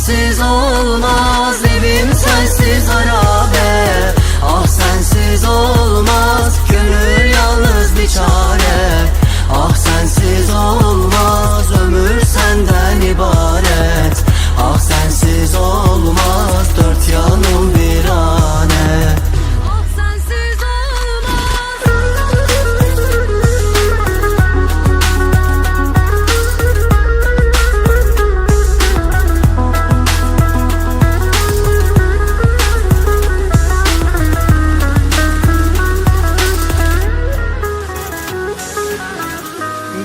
sensiz olmaz. Evim sensiz harabe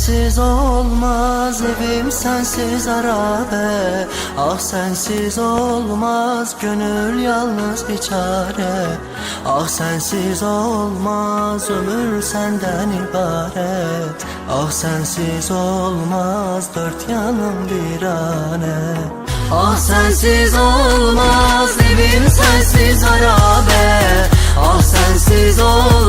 sensiz olmaz evim sensiz harabe Ah sensiz olmaz gönül yalnız bir çare. Ah sensiz olmaz ömür senden ibaret. Ah sensiz olmaz dört yanım virane Ah sensiz olmaz evim sensiz harabe Ah sensiz olmaz